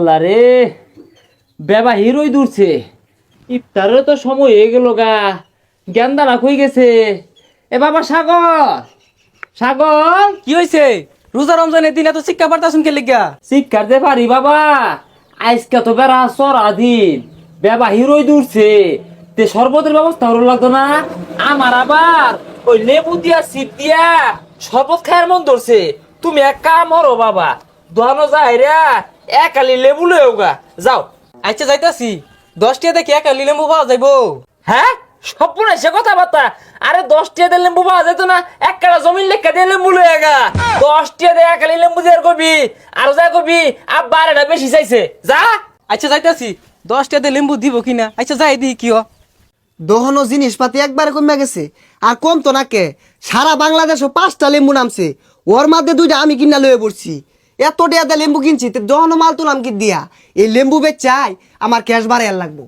আল্লাহ রে বেবা হিরোই দূরছে। ইফতারের তো সময় হয়ে গেল গা গেন্দা রাখ হয়ে গেছে? এ বাবা সাগর সাগর কি হয়েছে রোজা রমজানের দিন এত শিক্ষা পারতাছুন কে লিগা? শিক্ষার দে পারি বাবা আজকে তো বেড়া সরা দিন বেবা হিরোই দূরছে। তে শরবতের ব্যবস্থা হলো লাগতো না? আমার আবার ওই লেবু দিয়া সিপ দিয়া শরবত খায়ের মন ধরছে। তুমি এক কাম হরো বাবা দোয়ানো যায় রে। এক আলি লেবু লয়েও গা যাও। আচ্ছা যাইতাছি। দশটিয়া দেখি একা লিলেম্বু পাওয়া যাইবো। হ্যাঁ? স্বপ্ন সে কথাবার্তা। আরে দশ টিয়া দিয়ে লেম্বু পাওয়া যেত না, এক কাটা জমিন লেখা দিয়ে লেম্বু লয়ে গা দশ টিয়া দিয়ে একালি লেম্বু দিয়ে কবি? আর যা কবি আর এটা বেশি চাইছে। যা। আচ্ছা যাইতাছি। দশটিয়াতে লেম্বু দিব কিনা? আচ্ছা যাই দি কি হ দহনো জিনিসপাতি একবারে কমে গেছে। আর কম তো না কে সারা বাংলাদেশও পাঁচটা লেম্বু নামছে। ওর মধ্যে দুইটা আমি কিনা লয়ে পড়ছি। এত টাকা লেম্বু কিনছি তো দহনো মাল তুলাম কি দিয়া? এই লেম্বু বেচাই আমার ক্যাশ বাড়ে আর লাগবো।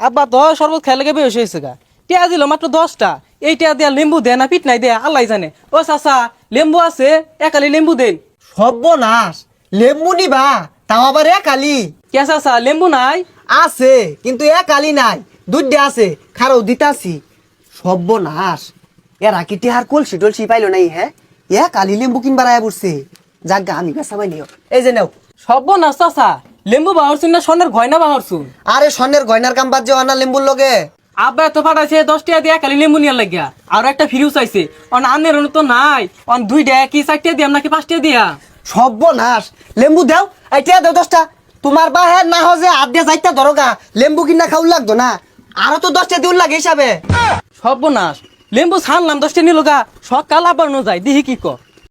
আব্বা তো শরবত খাই লাগে বেশ হয়েছে গা। টিয়া দিল মাত্র দশটা। এই টিয়া দিয়া লেম্বু দে না পিট নাই দে আল্লাহ জানে। ও চাচা লেম্বু আছে একালি লেম্বু দেন। সর্বনাশ লেম্বু নিবা তাও আবার এক আলি কে চাচা লেম্বু নাই? আছে কিন্তু এক আলি নাই দুধ আছে খারাও দিতাছি। সর্বনাশ। এরা কি টিহার কলসি টলসি পাইলো নাই হ্যাঁ? এক আলি লেম্বু কিনবার আয়া পড়ছে। যাক আমি বেসা পাইনিও এই যে নেও। সব না চাচা লেম্বু বাহরছুন না স্বর্ণের গয়না বাহরছুন? আরে স্বর্ণের গয়নার কাম বাদ যাওয়া না লেম্বুর লগে। আব্বা এত ফাটাইছে দশ টাকা দিয়ে খালি লেম্বু নিয়ে লাগিয়া। আর একটা ফিরিও চাইছে। অন আনের তো নাই। অন দুইটা কি চারটে দিয়াম নাকি পাঁচটা দিয়া? সর্বনাশ। লেম্বু দেও। এইটা দেও দশটা। তোমার বা হ্যাঁ না হজে হাত দিয়ে যাইতা ধরোগা লেম্বু কিনা খাউল লাগতো না। আরও তো দশটা দিউল লাগে হিসাবে। সর্বনাশ। লেম্বু ছানলাম দশটা নিল গা। সকাল আবার যায় দিহি কি কর